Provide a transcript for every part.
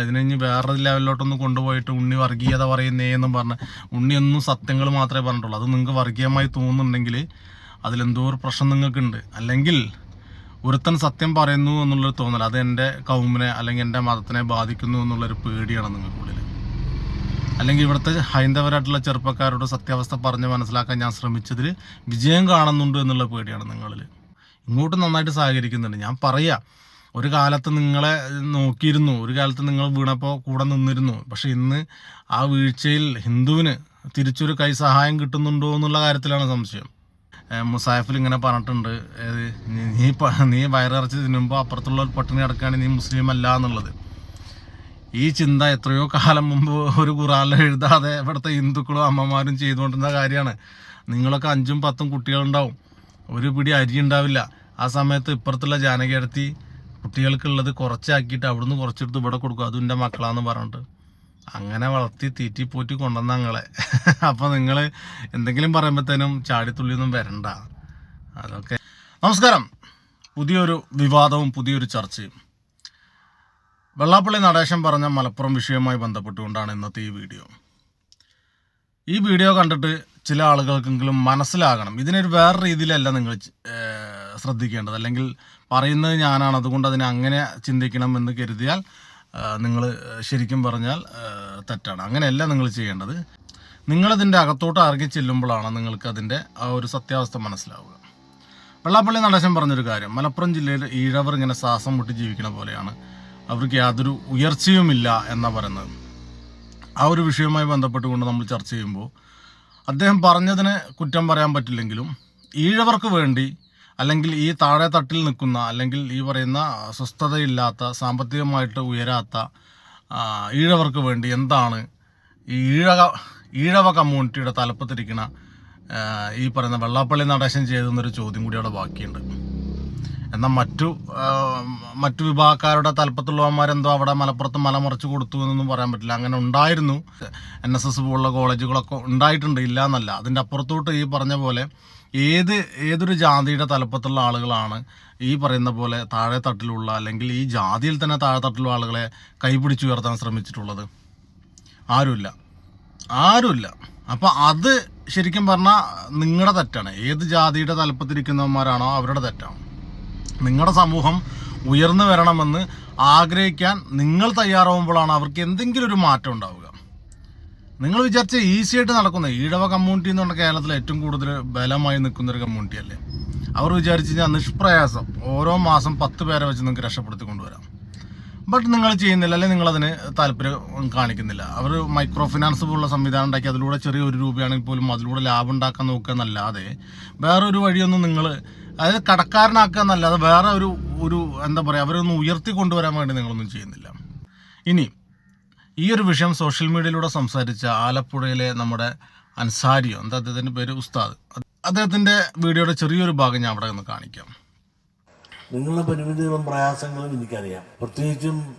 അതിനെ ഇനി വേറെ ലെവലിലോട്ടൊന്ന് കൊണ്ടുപോയിട്ട് ഉണ്ണി വർഗീയത പറയുന്നേ എന്നും ഉണ്ണി ഉണ്ണിയൊന്നും സത്യങ്ങൾ മാത്രമേ പറഞ്ഞിട്ടുള്ളൂ. അത് നിങ്ങൾക്ക് വർഗീയമായി തോന്നുന്നുണ്ടെങ്കിൽ അതിലെന്തോ ഒരു പ്രശ്നം നിങ്ങൾക്കുണ്ട്. അല്ലെങ്കിൽ ഒരുത്തൻ സത്യം പറയുന്നു എന്നുള്ളൊരു തോന്നൽ അത് എന്റെ കൗമിനെ അല്ലെങ്കിൽ എന്റെ മതത്തിനെ ബാധിക്കുന്നു എന്നുള്ളൊരു പേടിയാണ് നിങ്ങൾക്കുള്ളിൽ. അല്ലെങ്കിൽ ഇവിടുത്തെ ഹൈന്ദവരായിട്ടുള്ള ചെറുപ്പക്കാരോട് സത്യാവസ്ഥ പറഞ്ഞ് മനസ്സിലാക്കാൻ ഞാൻ ശ്രമിച്ചതിൽ വിജയം കാണുന്നുണ്ട് എന്നുള്ള പേടിയാണ് നിങ്ങളിൽ. ഇങ്ങോട്ട് നന്നായിട്ട് സഹകരിക്കുന്നുണ്ട്. ഞാൻ പറയാ ഒരു കാലത്ത് നിങ്ങളെ നോക്കിയിരുന്നു ഒരു കാലത്ത് നിങ്ങൾ വീണപ്പോൾ കൂടെ നിന്നിരുന്നു. പക്ഷെ ഇന്ന് ആ വീഴ്ചയിൽ ഹിന്ദുവിന് തിരിച്ചൊരു കൈ സഹായം കിട്ടുന്നുണ്ടോ എന്നുള്ള കാര്യത്തിലാണ് സംശയം. മുസാഫിൽ ഇങ്ങനെ പറഞ്ഞിട്ടുണ്ട് നീ- നീ വയറിറച്ചി തിന്നുമ്പോൾ അപ്പുറത്തുള്ള പട്ടിണി അടക്കാണ് നീ മുസ്ലിം അല്ല എന്നുള്ളത്. ഈ ചിന്ത എത്രയോ കാലം മുമ്പ് ഒരു ഖുറാനിൽ എഴുതാതെ ഇവിടുത്തെ ഹിന്ദുക്കളും അമ്മമാരും ചെയ്തുകൊണ്ടിരുന്ന കാര്യമാണ്. നിങ്ങളൊക്കെ അഞ്ചും പത്തും കുട്ടികളുണ്ടാവും. ഒരു പിടി അരി ഉണ്ടാവില്ല. ആ സമയത്ത് ഇപ്പുറത്തുള്ള ജാനകിയടത്തി കുട്ടികൾക്കുള്ളത് കുറച്ചാക്കിയിട്ട് അവിടുന്ന് കുറച്ചെടുത്ത് ഇവിടെ കൊടുക്കും. അതും എന്റെ മക്കളാന്ന് പറഞ്ഞിട്ട്. അങ്ങനെ വളർത്തി തീറ്റി പോറ്റി കൊണ്ടുവന്ന ഞങ്ങളെ അപ്പോൾ നിങ്ങൾ എന്തെങ്കിലും പറയുമ്പോഴത്തേനും ചാടിത്തുള്ളിയൊന്നും വരണ്ട. അതൊക്കെ. നമസ്കാരം. പുതിയൊരു വിവാദവും പുതിയൊരു ചർച്ചയും. വെള്ളാപ്പള്ളി നടേശൻ പറഞ്ഞ മലപ്പുറം വിഷയവുമായി ബന്ധപ്പെട്ടുകൊണ്ടാണ് ഇന്നത്തെ ഈ വീഡിയോ. ഈ വീഡിയോ കണ്ടിട്ട് ചില ആളുകൾക്കെങ്കിലും മനസ്സിലാകണം. ഇതിനൊരു വേറെ രീതിയിലല്ല നിങ്ങൾ ശ്രദ്ധിക്കേണ്ടത്. അല്ലെങ്കിൽ പറയുന്നത് ഞാനാണ്. അതുകൊണ്ട് അതിനെ അങ്ങനെ ചിന്തിക്കണം എന്ന് കരുതിയാൽ നിങ്ങൾ ശരിക്കും പറഞ്ഞാൽ തെറ്റാണ്. അങ്ങനെയല്ല നിങ്ങൾ ചെയ്യേണ്ടത്. നിങ്ങളതിന്റെ അകത്തോട്ട് ഇറങ്ങി ചെല്ലുമ്പോഴാണ് നിങ്ങൾക്ക് അതിന്റെ ആ ഒരു സത്യാവസ്ഥ മനസ്സിലാവുക. വെള്ളാപ്പള്ളി നടേശൻ പറഞ്ഞൊരു കാര്യം മലപ്പുറം ജില്ലയിൽ ഈഴവർ ഇങ്ങനെ ശ്വാസം മുട്ടി ജീവിക്കുന്ന പോലെയാണ്. അവർക്ക് യാതൊരു ഉയർച്ചയുമില്ല എന്നാ പറയുന്നത്. ആ ഒരു വിഷയവുമായി ബന്ധപ്പെട്ടുകൊണ്ട് നമ്മൾ ചർച്ച ചെയ്യുമ്പോൾ അദ്ദേഹം പറഞ്ഞതിന് കുറ്റം പറയാൻ പറ്റില്ലെങ്കിലും ഈഴവർക്ക് വേണ്ടി അല്ലെങ്കിൽ ഈ താഴെ തട്ടിൽ നിൽക്കുന്ന അല്ലെങ്കിൽ ഈ പറയുന്ന സ്വസ്ഥതയില്ലാത്ത സാമ്പത്തികമായിട്ട് ഉയരാത്ത ഈഴവർക്ക് വേണ്ടി എന്താണ് ഈ ഈഴക ഈഴവ കമ്മ്യൂണിറ്റിയുടെ തലപ്പത്തിരിക്കുന്ന ഈ പറയുന്ന വെള്ളാപ്പള്ളി നടേശൻ ചെയ്തെന്നൊരു ചോദ്യം കൂടി അവിടെ ബാക്കിയുണ്ട്. എന്നാൽ മറ്റു മറ്റു വിഭാഗക്കാരുടെ തലപ്പത്തുള്ളവന്മാരെന്തോ അവിടെ മലപ്പുറത്ത് മല മറിച്ച് കൊടുത്തു എന്നൊന്നും പറയാൻ പറ്റില്ല. അങ്ങനെ ഉണ്ടായിരുന്നു. എൻ എസ് എസ് പോലുള്ള കോളേജുകളൊക്കെ ഉണ്ടായിട്ടുണ്ട്. ഇല്ല എന്നല്ല അതിന്റെ അപ്പുറത്തോട്ട് ഈ പറഞ്ഞ പോലെ ഏത് ഏതൊരു ജാതിയുടെ തലപ്പത്തുള്ള ആളുകളാണ് ഈ പറയുന്ന പോലെ താഴെ തട്ടിലുള്ള അല്ലെങ്കിൽ ഈ ജാതിയിൽ തന്നെ താഴെ തട്ടിലുള്ള ആളുകളെ കൈപിടിച്ച് ഉയർത്താൻ ശ്രമിച്ചിട്ടുള്ളത്? ആരുമില്ല. ആരുമില്ല. അപ്പോൾ അത് ശരിക്കും പറഞ്ഞാൽ നിങ്ങളുടെ തെറ്റാണ്. ഏത് ജാതിയുടെ തലപ്പത്തിരിക്കുന്നവന്മാരാണോ അവരുടെ തെറ്റാണ്. നിങ്ങളുടെ സമൂഹം ഉയർന്നു വരണമെന്ന് ആഗ്രഹിക്കാൻ നിങ്ങൾ തയ്യാറാവുമ്പോഴാണ് അവർക്ക് എന്തെങ്കിലും ഒരു മാറ്റം ഉണ്ടാവുക. നിങ്ങൾ വിചാരിച്ച ഈസി ആയിട്ട് നടക്കുന്ന ഈഴവ കമ്മ്യൂണിറ്റി എന്ന് പറഞ്ഞ കേരളത്തിൽ ഏറ്റവും കൂടുതൽ ബലമായി നിൽക്കുന്ന ഒരു കമ്മ്യൂണിറ്റി അല്ലേ? അവർ വിചാരിച്ചു കഴിഞ്ഞാൽ നിഷ്പ്രയാസം ഓരോ മാസം പത്ത് പേരെ വെച്ച് നിങ്ങൾക്ക് രക്ഷപ്പെടുത്തി കൊണ്ടുവരാം. ബട്ട് നിങ്ങൾ ചെയ്യുന്നില്ല അല്ലെങ്കിൽ നിങ്ങളതിന് താല്പര്യം കാണിക്കുന്നില്ല. അവർ മൈക്രോ ഫിനാൻസ് പോലുള്ള സംവിധാനം ഉണ്ടാക്കി അതിലൂടെ ചെറിയ ഒരു രൂപയാണെങ്കിൽ പോലും അതിലൂടെ ലാഭം ഉണ്ടാക്കാൻ നോക്കുക എന്നല്ലാതെ വേറൊരു വഴിയൊന്നും നിങ്ങൾ അതായത് കടക്കാരനാക്കുക എന്നല്ല എന്നല്ലാതെ വേറെ ഒരു ഒരു എന്താ പറയുക അവരൊന്നും ഉയർത്തി കൊണ്ടുവരാൻ വേണ്ടി നിങ്ങളൊന്നും ചെയ്യുന്നില്ല. ഇനി ഈ ഒരു വിഷയം സോഷ്യൽ മീഡിയയിലൂടെ സംസാരിച്ച ആലപ്പുഴയിലെ നമ്മുടെ അൻസാരിയോ എന്താ അദ്ദേഹത്തിന്റെ പേര്? ഉസ്താദ്. അദ്ദേഹത്തിന്റെ വീഡിയോയുടെ ചെറിയൊരു ഭാഗം ഞാൻ അവിടെ ഒന്ന് കാണിക്കാം. നിങ്ങളുടെ പരിമിതികളും പ്രയാസങ്ങളും എനിക്കറിയാം. പ്രത്യേകിച്ചും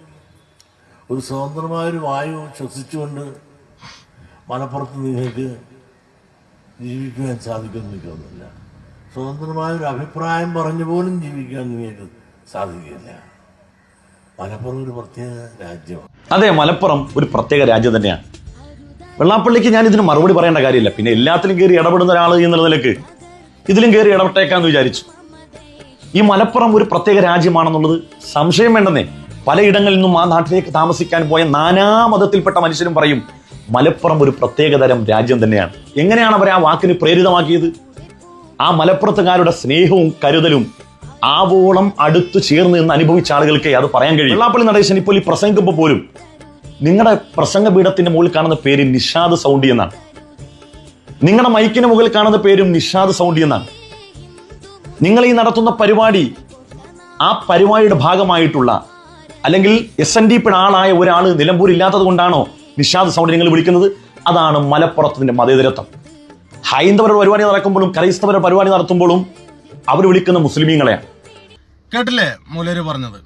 ഒരു സ്വതന്ത്രമായൊരു വായു ശ്വസിച്ചുകൊണ്ട് മലപ്പുറത്ത് നിങ്ങൾക്ക് ജീവിക്കുവാൻ സാധിക്കുമെന്ന് എനിക്ക് തോന്നുന്നില്ല. സ്വതന്ത്രമായൊരു അഭിപ്രായം പറഞ്ഞു പോലും ജീവിക്കാൻ നിങ്ങൾക്ക് സാധിക്കില്ല മലപ്പുറം ഒരു പ്രത്യേക രാജ്യമാണ്. അതെ മലപ്പുറം ഒരു പ്രത്യേക രാജ്യം തന്നെയാണ്. വെള്ളാപ്പള്ളിക്ക് ഞാൻ ഇതിന് മറുപടി പറയേണ്ട കാര്യമില്ല. പിന്നെ എല്ലാത്തിലും കയറി ഇടപെടുന്ന ഒരാൾ എന്നുള്ള നിലയ്ക്ക് ഇതിലും കയറി ഇടപെട്ടേക്കാന്ന് വിചാരിച്ചു. ഈ മലപ്പുറം ഒരു പ്രത്യേക രാജ്യമാണെന്നുള്ളത് സംശയം വേണ്ടെന്നേ. പലയിടങ്ങളിൽ നിന്നും ആ നാട്ടിലേക്ക് താമസിക്കാൻ പോയ നാനാ മതത്തിൽപ്പെട്ട മനുഷ്യരും പറയും മലപ്പുറം ഒരു പ്രത്യേകതരം രാജ്യം തന്നെയാണ്. എങ്ങനെയാണ് അവർ ആ വാക്കിന് പ്രേരിതമാക്കിയത്? ആ മലപ്പുറത്തുകാരുടെ സ്നേഹവും കരുതലും ആവോളം അടുത്തു ചേർന്ന് നിന്ന് അനുഭവിച്ച ആളുകൾക്ക് അത് പറയാൻ കഴിയും. വെള്ളാപ്പള്ളി നടേശൻ ഇപ്പോൾ ഈ പ്രസംഗിക്കുമ്പോൾ പോലും നിങ്ങളുടെ പ്രസംഗ പീഠത്തിന്റെ മുകളിൽ കാണുന്ന പേര് നിഷാദ് സൗണ്ടി എന്നാണ്. നിങ്ങളുടെ മൈക്കിന് മുകളിൽ കാണുന്ന പേരും നിഷാദ് സൗണ്ടി എന്നാണ്. നിങ്ങൾ ഈ നടത്തുന്ന പരിപാടി ആ പരിപാടിയുടെ ഭാഗമായിട്ടുള്ള അല്ലെങ്കിൽ എസ് എൻ ഡി ആളായ ഒരാൾ നിലമ്പൂർ ഇല്ലാത്തത് കൊണ്ടാണോ നിഷാദ് സൗണ്ടി നിങ്ങൾ വിളിക്കുന്നത്? അതാണ് മലപ്പുറത്തിന്റെ മതേതരത്വം. ഹൈന്ദവരുടെ പരിപാടി നടക്കുമ്പോഴും ക്രൈസ്തവരുടെ പരിപാടി നടത്തുമ്പോഴും അവർ വിളിക്കുന്ന മുസ്ലിമീങ്ങളെയാണ്. കേട്ടില്ലേ മൂലേര് പറഞ്ഞത്?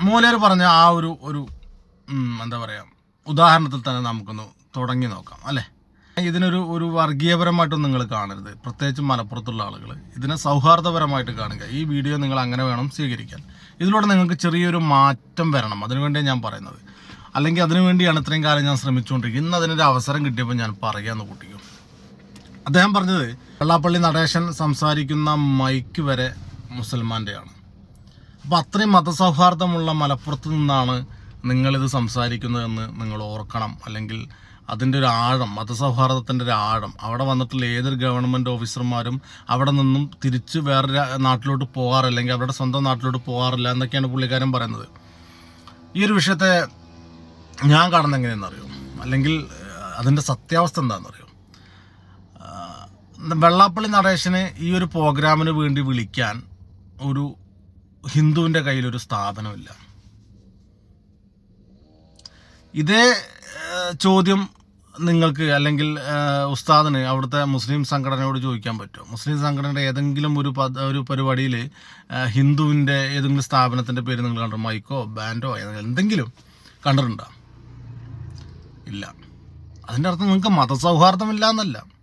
മൂലേര് പറഞ്ഞ ആ ഒരു ഒരു എന്താ പറയുക ഉദാഹരണത്തിൽ തന്നെ നമുക്കൊന്ന് തുടങ്ങി നോക്കാം അല്ലേ? ഇതിനൊരു ഒരു വർഗീയപരമായിട്ടൊന്നും നിങ്ങൾ കാണരുത്. പ്രത്യേകിച്ച് മലപ്പുറത്തുള്ള ആളുകൾ. ഇതിനെ സൗഹാർദ്ദപരമായിട്ട് കാണുക. ഈ വീഡിയോ നിങ്ങൾ അങ്ങനെ വേണം സ്വീകരിക്കാൻ. ഇതിലൂടെ നിങ്ങൾക്ക് ചെറിയൊരു മാറ്റം വരണം. അതിനുവേണ്ടിയാണ് ഞാൻ പറയുന്നത്. അല്ലെങ്കിൽ അതിനുവേണ്ടിയാണ് ഇത്രയും കാലം ഞാൻ ശ്രമിച്ചുകൊണ്ടിരിക്കുന്നത്. ഇന്ന് അതിനൊരു അവസരം കിട്ടിയപ്പോൾ ഞാൻ പറയാമെന്ന് കൂട്ടിക്കും അദ്ദേഹം പറഞ്ഞത് വെള്ളാപ്പള്ളി നടേശൻ സംസാരിക്കുന്ന മൈക്ക് വരെ മുസൽമാന്റെയാണ് അപ്പോൾ അത്രയും മതസൗഹാർദ്ദമുള്ള മലപ്പുറത്ത് നിന്നാണ് നിങ്ങളിത് സംസാരിക്കുന്നതെന്ന് നിങ്ങൾ ഓർക്കണം. അല്ലെങ്കിൽ അതിന്റെ ഒരു ആഴം മതസൗഹാർദ്ദത്തിന്റെ ഒരു ആഴം. അവിടെ വന്നിട്ടുള്ള ഏതൊരു ഗവൺമെന്റ് ഓഫീസർമാരും അവിടെ നിന്നും തിരിച്ച് വേറെ നാട്ടിലോട്ട് പോകാറില്ല. അല്ലെങ്കിൽ അവരുടെ സ്വന്തം നാട്ടിലോട്ട് പോകാറില്ല എന്നൊക്കെയാണ് പുള്ളിക്കാരൻ പറയുന്നത്. ഈ ഒരു വിഷയത്തെ ഞാൻ കാണുന്നത് എങ്ങനെയെന്നറിയോ അല്ലെങ്കിൽ അതിന്റെ സത്യാവസ്ഥ എന്താണെന്നറിയോ? വെള്ളാപ്പള്ളി നടേശന് ഈ ഒരു പ്രോഗ്രാമിന് വേണ്ടി വിളിക്കാൻ ഒരു ഹിന്ദുവിന്റെ കയ്യിലൊരു സ്ഥാപനമില്ല. ഇതേ ചോദ്യം നിങ്ങൾക്ക് അല്ലെങ്കിൽ ഉസ്താദിന് അവിടുത്തെ മുസ്ലിം സംഘടനയോട് ചോദിക്കാൻ പറ്റുമോ? മുസ്ലിം സംഘടനയുടെ ഏതെങ്കിലും ഒരു ഒരു പരിപാടിയിൽ ഹിന്ദുവിന്റെ ഏതെങ്കിലും സ്ഥാപനത്തിന്റെ പേര് നിങ്ങൾ കണ്ടോ? മൈക്കോ ബാൻഡോ എന്തെങ്കിലും കണ്ടിട്ടുണ്ടോ? ഇല്ല. അതിന്റെ അർത്ഥം നിങ്ങൾക്ക് മതസൗഹാർദ്ദമില്ല എന്നല്ല.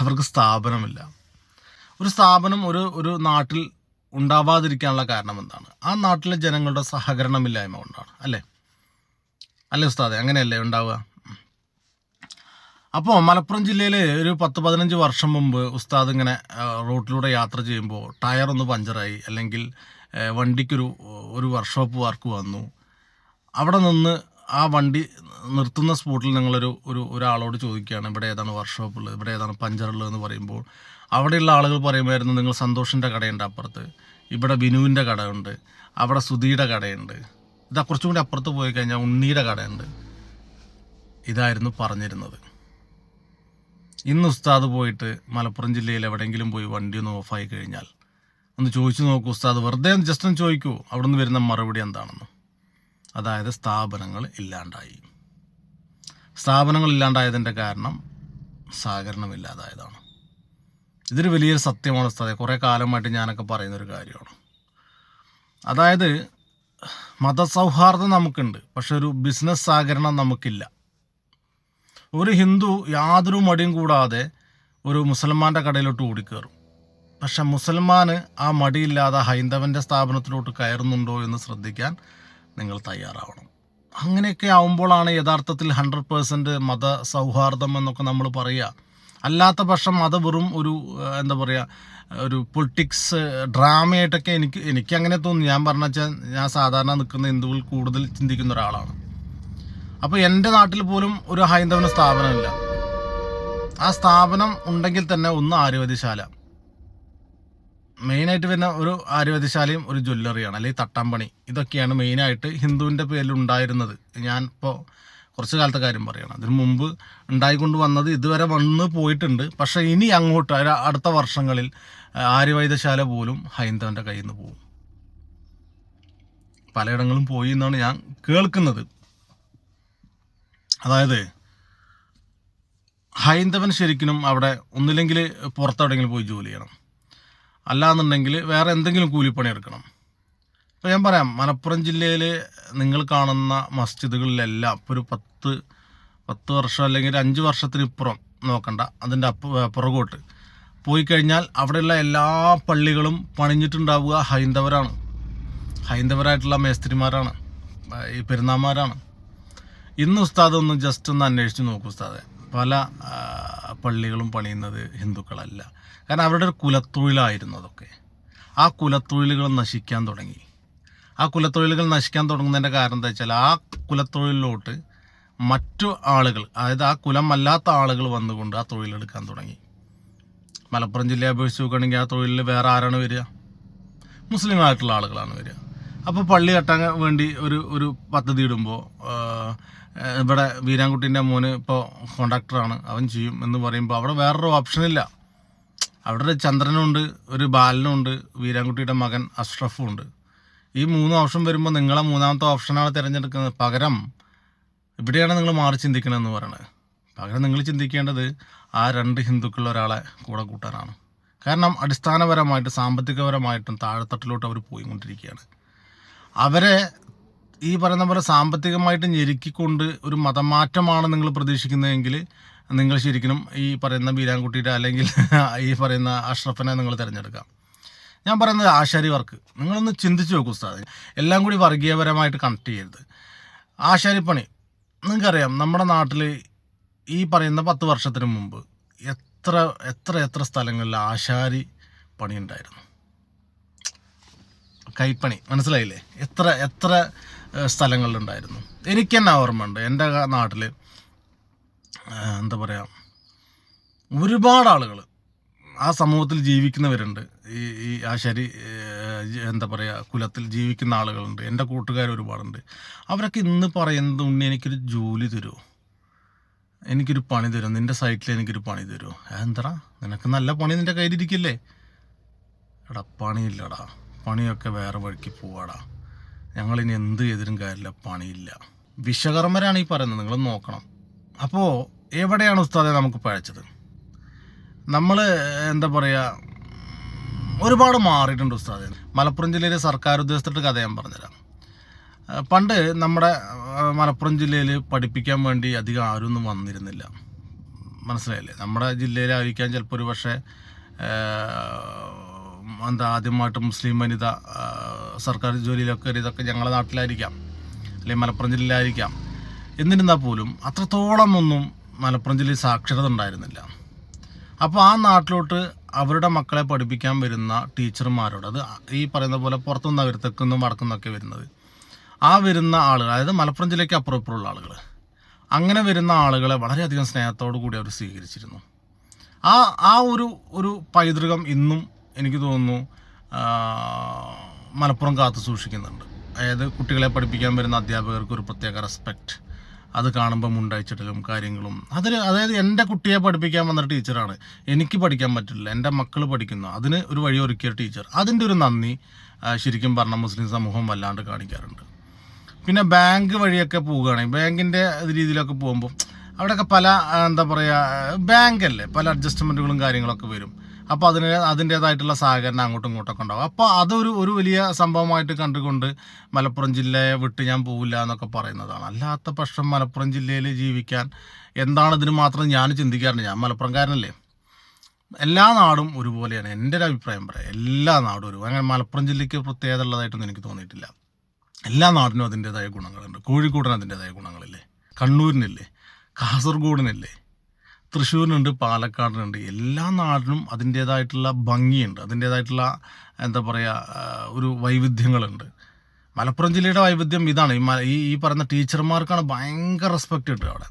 അവർക്ക് സ്ഥാപനമില്ല. ഒരു സ്ഥാപനം ഒരു ഒരു നാട്ടിൽ ഉണ്ടാവാതിരിക്കാനുള്ള കാരണം എന്താണ്? ആ നാട്ടിലെ ജനങ്ങളുടെ സഹകരണമില്ലായ്മ കൊണ്ടാണ് അല്ലേ? അല്ലേ ഉസ്താദെ? അങ്ങനെയല്ലേ ഉണ്ടാവുക? അപ്പോൾ മലപ്പുറം ജില്ലയിൽ ഒരു പത്ത് പതിനഞ്ച് വർഷം മുമ്പ് ഉസ്താദ് ഇങ്ങനെ റോട്ടിലൂടെ യാത്ര ചെയ്യുമ്പോൾ ടയർ ഒന്ന് പഞ്ചറായി അല്ലെങ്കിൽ വണ്ടിക്കൊരു ഒരു വർക്ക്ഷോപ്പ് വർക്ക് വന്നു. അവിടെ നിന്ന് ആ വണ്ടി നിർത്തുന്ന സ്പോട്ടിൽ നിങ്ങളൊരു ഒരു ഒരാളോട് ചോദിക്കുകയാണ് ഇവിടെ ഏതാണ് വർക്ക്ഷോപ്പ് ഉള്ളത്? ഇവിടെ ഏതാണ് പഞ്ചറുള്ളത് എന്ന് പറയുമ്പോൾ അവിടെയുള്ള ആളുകൾ പറയുമായിരുന്നു നിങ്ങൾ സന്തോഷിന്റെ കടയുണ്ട് അപ്പുറത്ത്. ഇവിടെ ബിനുവിന്റെ കടയുണ്ട്. അവിടെ സുധിയുടെ കടയുണ്ട്. ഇതാ കുറച്ചും കൂടി അപ്പുറത്ത് പോയി കഴിഞ്ഞാൽ ഉണ്ണിയുടെ കടയുണ്ട്. ഇതായിരുന്നു പറഞ്ഞിരുന്നത്. ഇന്ന് ഉസ്താദ് പോയിട്ട് മലപ്പുറം ജില്ലയിൽ എവിടെയെങ്കിലും പോയി വണ്ടി ഒന്ന് ഓഫായി കഴിഞ്ഞാൽ ഒന്ന് ചോദിച്ചു നോക്കൂ ഉസ്താദ്. വെറുതെ ജസ്റ്റ് ഒന്ന് ചോദിക്കൂ. അവിടെ നിന്ന് വരുന്ന മറുപടി എന്താണെന്ന്. അതായത് സ്ഥാപനങ്ങൾ ഇല്ലാണ്ടായി. സ്ഥാപനങ്ങൾ ഇല്ലാണ്ടായതിന്റെ കാരണം സഹകരണമില്ലാതായതാണ് ഇതൊരു വലിയൊരു സത്യമാണ് സ്ഥലം കുറേ കാലമായിട്ട് ഞാനൊക്കെ പറയുന്നൊരു കാര്യമാണ്. അതായത് മതസൗഹാർദ്ദം നമുക്കുണ്ട് പക്ഷെ ഒരു ബിസിനസ് സഹകരണം നമുക്കില്ല. ഒരു ഹിന്ദു യാതൊരു മടിയും കൂടാതെ ഒരു മുസൽമാന്റെ കടയിലോട്ട് ഓടിക്കയറും പക്ഷെ മുസൽമാന് ആ മടിയില്ലാതെ ഹൈന്ദവന്റെ സ്ഥാപനത്തിലോട്ട് കയറുന്നുണ്ടോ എന്ന് ശ്രദ്ധിക്കാൻ നിങ്ങൾ തയ്യാറാവണം. അങ്ങനെയൊക്കെ ആവുമ്പോഴാണ് യഥാർത്ഥത്തിൽ ഹൺഡ്രഡ് പേഴ്സന്റ് മത സൗഹാർദ്ദം എന്നൊക്കെ നമ്മൾ പറയുക. അല്ലാത്ത പക്ഷം അത് വെറും ഒരു എന്താ പറയുക ഒരു പൊളിറ്റിക്സ് ഡ്രാമയായിട്ടൊക്കെ എനിക്ക് എനിക്ക് അങ്ങനെ തോന്നുന്നു. ഞാൻ പറഞ്ഞ വെച്ചാൽ ഞാൻ സാധാരണ നിൽക്കുന്ന ഹിന്ദുവിൽ കൂടുതൽ ചിന്തിക്കുന്ന ഒരാളാണ്. അപ്പോൾ എന്റെ നാട്ടിൽ പോലും ഒരു ഹൈന്ദവന സ്ഥാപനമില്ല. ആ സ്ഥാപനം ഉണ്ടെങ്കിൽ തന്നെ ഒന്ന് ആര്യവൈദ്യശാല മെയിനായിട്ട് വരുന്ന ഒരു ആയുർവേദശാലയും ഒരു ജ്വല്ലറിയാണ് അല്ലെങ്കിൽ തട്ടാമ്പണി. ഇതൊക്കെയാണ് മെയിനായിട്ട് ഹിന്ദുവിന്റെ പേരിൽ ഉണ്ടായിരുന്നത്. ഞാൻ ഇപ്പോൾ കുറച്ച് കാലത്തെ കാര്യം പറയുകയാണ് അതിന് മുമ്പ് ഉണ്ടായിക്കൊണ്ട് വന്നത് ഇതുവരെ വന്ന് പോയിട്ടുണ്ട്. പക്ഷേ ഇനി അങ്ങോട്ട് അടുത്ത വർഷങ്ങളിൽ ആര്യവൈദ്യശാല പോലും ഹൈന്ദവന്റെ കയ്യിൽ നിന്ന് പോകും. പലയിടങ്ങളും പോയി എന്നാണ് ഞാൻ കേൾക്കുന്നത്. അതായത് ഹൈന്ദവൻ ശരിക്കും അവിടെ ഒന്നില്ലെങ്കിൽ പുറത്തെവിടെയെങ്കിലും പോയി ജോലി ചെയ്യണം. അല്ലാന്നുണ്ടെങ്കിൽ വേറെ എന്തെങ്കിലും കൂലിപ്പണി എടുക്കണം. ഇപ്പോൾ ഞാൻ പറയാം മലപ്പുറം ജില്ലയിൽ നിങ്ങൾ കാണുന്ന മസ്ജിദുകളിലെല്ലാം ഇപ്പോൾ ഒരു പത്ത് പത്ത് വർഷം അല്ലെങ്കിൽ അഞ്ച് വർഷത്തിനിപ്പുറം നോക്കണ്ട അതിന്റെ അപ്പ പുറകോട്ട്. പോയി കഴിഞ്ഞാൽ അവിടെയുള്ള എല്ലാ പള്ളികളും പണിഞ്ഞിട്ടുണ്ടാവുക ഹൈന്ദവരാണ്. ഹൈന്ദവരായിട്ടുള്ള മേസ്ത്രിമാരാണ് ഈ പെരുന്നാമാരാണ്. ഇന്ന് ഉസ്താദ് ഒന്ന് ജസ്റ്റ് ഒന്ന് അന്വേഷിച്ച് നോക്കൂ ഉസ്താദെ. പല പള്ളികളും പണിയുന്നത് ഹിന്ദുക്കളല്ല. കാരണം അവരുടെ ഒരു കുലത്തൊഴിലായിരുന്നു അതൊക്കെ ആ കുലത്തൊഴിലുകൾ നശിക്കാൻ തുടങ്ങി. ആ കുലത്തൊഴിലുകൾ നശിക്കാൻ തുടങ്ങുന്നതിന്റെ കാരണം എന്താ വെച്ചാൽ ആ കുലത്തൊഴിലിലോട്ട് മറ്റു ആളുകൾ അതായത് ആ കുലം അല്ലാത്ത ആളുകൾ വന്നുകൊണ്ട് ആ തൊഴിലെടുക്കാൻ തുടങ്ങി. മലപ്പുറം ജില്ലയെ അപേക്ഷിച്ച് നോക്കുകയാണെങ്കിൽ ആ തൊഴിലിൽ വേറെ ആരാണ് വരിക? മുസ്ലിം ആയിട്ടുള്ള ആളുകളാണ് വരിക. അപ്പോൾ പള്ളി കെട്ടാൻ വേണ്ടി ഒരു ഒരു പദ്ധതി ഇടുമ്പോൾ ഇവിടെ വീരാൻകുട്ടീന്റെ മോന് ഇപ്പോൾ കോണ്ടാക്ടറാണ് അവൻ ചെയ്യും എന്ന് പറയുമ്പോൾ അവിടെ വേറൊരു ഓപ്ഷനില്ല. അവിടെ ചന്ദ്രനുണ്ട് ഒരു ബാലനുണ്ട് വീരാൻകുട്ടിയുടെ മകൻ അഷ്റഫും ഉണ്ട് ഈ മൂന്ന് ഓപ്ഷൻ വരുമ്പോൾ നിങ്ങളെ മൂന്നാമത്തെ ഓപ്ഷനാണ് തിരഞ്ഞെടുക്കുന്നത്. പകരം ഇവിടെയാണ് നിങ്ങൾ മാറി ചിന്തിക്കണമെന്ന് പറയുന്നത് പകരം നിങ്ങൾ ചിന്തിക്കേണ്ടത് ആ രണ്ട് ഹിന്ദുക്കളിൽ ഒരാളെ കൂടെ കൂട്ടാനാണ്. കാരണം അടിസ്ഥാനപരമായിട്ട് സാമ്പത്തികപരമായിട്ടും താഴെത്തട്ടിലോട്ട് അവർ പോയിക്കൊണ്ടിരിക്കുകയാണ്. അവരെ ഈ പറയുന്ന പോലെ സാമ്പത്തികമായിട്ട് ഞെരുക്കിക്കൊണ്ട് ഒരു മതമാറ്റമാണ് നിങ്ങൾ പ്രതീക്ഷിക്കുന്നതെങ്കിൽ നിങ്ങൾ ശരിക്കും ഈ പറയുന്ന ബീരാൻകുട്ടിയുടെ അല്ലെങ്കിൽ ഈ പറയുന്ന അഷ്റഫിനെ നിങ്ങൾ തിരഞ്ഞെടുക്കാം. ഞാൻ പറയുന്നത് ആശാരി വർക്ക്. നിങ്ങളൊന്ന് ചിന്തിച്ച് നോക്കൂ ഉസ്താദ്. എല്ലാം കൂടി വർഗീയപരമായിട്ട് കണക്ട് ചെയ്യരുത്. ആശാരിപ്പണി നിങ്ങൾക്കറിയാം നമ്മുടെ നാട്ടിൽ ഈ പറയുന്ന പത്ത് വർഷത്തിന് മുമ്പ് എത്ര എത്ര എത്ര സ്ഥലങ്ങളിൽ ആശാരി പണി ഉണ്ടായിരുന്നു? കൈപ്പണി മനസ്സിലായില്ലേ? എത്ര എത്ര സ്ഥലങ്ങളിലുണ്ടായിരുന്നു എനിക്ക് തന്നെ ഓർമ്മയുണ്ട്. എന്റെ നാട്ടിൽ എന്താ പറയുക ഒരുപാട് ആളുകൾ ആ സമൂഹത്തിൽ ജീവിക്കുന്നവരുണ്ട്. ഈ ഈ ആശാരി ശരി എന്താ പറയുക കുലത്തിൽ ജീവിക്കുന്ന ആളുകളുണ്ട്. എന്റെ കൂട്ടുകാർ ഒരുപാടുണ്ട്. അവരൊക്കെ ഇന്ന് പറയുന്നത് ഉണ്ണി എനിക്കൊരു ജോലി തരുമോ എനിക്കൊരു പണി തരും നിന്റെ സൈറ്റിൽ എനിക്കൊരു പണി തരുമോ എന്താ നിനക്ക് നല്ല പണി നിന്റെ കയ്യിലിരിക്കില്ലേ? എടാ പണിയില്ലടാ. പണിയൊക്കെ വേറെ വഴിക്ക് പോവാടാ. ഞങ്ങളിനി എന്ത് ചെയ്തിട്ടും കാര്യമില്ല പണിയില്ല. വിശ്വകർമ്മരാണ് ഈ പറയുന്നത്. നിങ്ങൾ നോക്കണം. അപ്പോൾ എവിടെയാണ് ഉസ്താദെ നമുക്ക് പഴച്ചത്? നമ്മൾ എന്താ പറയുക ഒരുപാട് മാറിയിട്ടുണ്ട് ഉസ്താദെ. മലപ്പുറം ജില്ലയിലെ സർക്കാർ ഉദ്യോഗസ്ഥരുടെ കഥ ഞാൻ പറഞ്ഞുതരാം. പണ്ട് നമ്മുടെ മലപ്പുറം ജില്ലയിൽ പഠിപ്പിക്കാൻ വേണ്ടി അധികം ആരും ഒന്നും വന്നിരുന്നില്ല. മനസ്സിലായില്ലേ? നമ്മുടെ ജില്ലയിലായിരിക്കാൻ ചിലപ്പോൾ ഒരു പക്ഷേ എന്താ ആദ്യമായിട്ട് മുസ്ലിം വനിത സർക്കാർ ജോലിയിലൊക്കെ ഇതൊക്കെ ഞങ്ങളുടെ നാട്ടിലായിരിക്കാം. അല്ലെങ്കിൽ മലപ്പുറം ജില്ലയിലായിരിക്കാം. എന്നിരുന്നാൽ പോലും അത്രത്തോളം ഒന്നും മലപ്പുറം ജില്ലയിൽ സാക്ഷരത ഉണ്ടായിരുന്നില്ല. അപ്പോൾ ആ നാട്ടിലോട്ട് അവരുടെ മക്കളെ പഠിപ്പിക്കാൻ വരുന്ന ടീച്ചർമാരോട് അത് ഈ പറയുന്ന പോലെ പുറത്തുനിന്ന് നിന്നും വടക്കു വടക്കുന്നൊക്കെ വരുന്നത് ആ വരുന്ന ആളുകൾ അതായത് മലപ്പുറം ജില്ലയ്ക്ക് അപ്പുറം ഇപ്പുറമുള്ള ആളുകൾ അങ്ങനെ വരുന്ന ആളുകളെ വളരെയധികം സ്നേഹത്തോടു കൂടി അവർ സ്വീകരിച്ചിരുന്നു. ആ ആ ഒരു ഒരു പൈതൃകം ഇന്നും എനിക്ക് തോന്നുന്നു മലപ്പുറം കാത്തു സൂക്ഷിക്കുന്നുണ്ട്. അതായത് കുട്ടികളെ പഠിപ്പിക്കാൻ വരുന്ന അധ്യാപകർക്ക് ഒരു പ്രത്യേക റെസ്പെക്റ്റ് അത് കാണുമ്പോൾ മുണ്ടയച്ചിട്ടലും കാര്യങ്ങളും. അതിൽ അതായത് എന്റെ കുട്ടിയെ പഠിപ്പിക്കാൻ വന്ന ടീച്ചറാണ്. എനിക്ക് പഠിക്കാൻ പറ്റില്ല. എന്റെ മക്കൾ പഠിക്കുന്നു. അതിന് ഒരു വഴി ഒരുക്കിയ ടീച്ചർ. അതിന്റെ ഒരു നന്ദി ശരിക്കും പറഞ്ഞ മുസ്ലിം സമൂഹം വല്ലാണ്ട് കാണിക്കാറുണ്ട്. പിന്നെ ബാങ്ക് വഴിയൊക്കെ പോവുകയാണെങ്കിൽ ബാങ്കിന്റെ രീതിയിലൊക്കെ പോകുമ്പോൾ അവിടെയൊക്കെ പല എന്താ പറയുക ബാങ്കല്ലേ? പല അഡ്ജസ്റ്റ്മെന്റുകളും കാര്യങ്ങളൊക്കെ വരും. അപ്പോൾ അതിന് അതിന്റേതായിട്ടുള്ള സഹകരണം അങ്ങോട്ടും ഇങ്ങോട്ടൊക്കെ ഉണ്ടാവും. അപ്പോൾ അതൊരു ഒരു വലിയ സംഭവമായിട്ട് കണ്ടുകൊണ്ട് മലപ്പുറം ജില്ലയെ വിട്ട് ഞാൻ പോവില്ല എന്നൊക്കെ പറയുന്നതാണ്. അല്ലാത്ത പക്ഷം മലപ്പുറം ജില്ലയിൽ ജീവിക്കാൻ എന്താണ് ഇതിന് മാത്രം ഞാൻ ചിന്തിക്കാറുണ്ട് ഞാൻ മലപ്പുറംകാരനല്ലേ. എല്ലാ നാടും ഒരുപോലെയാണ്. എന്റെ ഒരു അഭിപ്രായം പറയാം. എല്ലാ നാടും ഒരു അങ്ങനെ മലപ്പുറം ജില്ലയ്ക്ക് പ്രത്യേകത ഉള്ളതായിട്ടൊന്നും എനിക്ക് തോന്നിയിട്ടില്ല. എല്ലാ നാടിനും അതിന്റെതായ ഗുണങ്ങളുണ്ട്. കോഴിക്കോടിന് അതിന്റെതായ ഗുണങ്ങളില്ലേ. കണ്ണൂരിനില്ലേ. കാസർഗോഡിനില്ലേ. തൃശ്ശൂരിനുണ്ട് പാലക്കാടിനുണ്ട്. എല്ലാ നാടിനും അതിന്റേതായിട്ടുള്ള ഭംഗിയുണ്ട്. അതിന്റേതായിട്ടുള്ള എന്താ പറയുക ഒരു വൈവിധ്യങ്ങളുണ്ട്. മലപ്പുറം ജില്ലയുടെ വൈവിധ്യം ഇതാണ്. ഈ ഈ പറയുന്ന ടീച്ചർമാർക്കാണ് ഭയങ്കര റെസ്പെക്റ്റ് കിട്ടുക അവിടെ.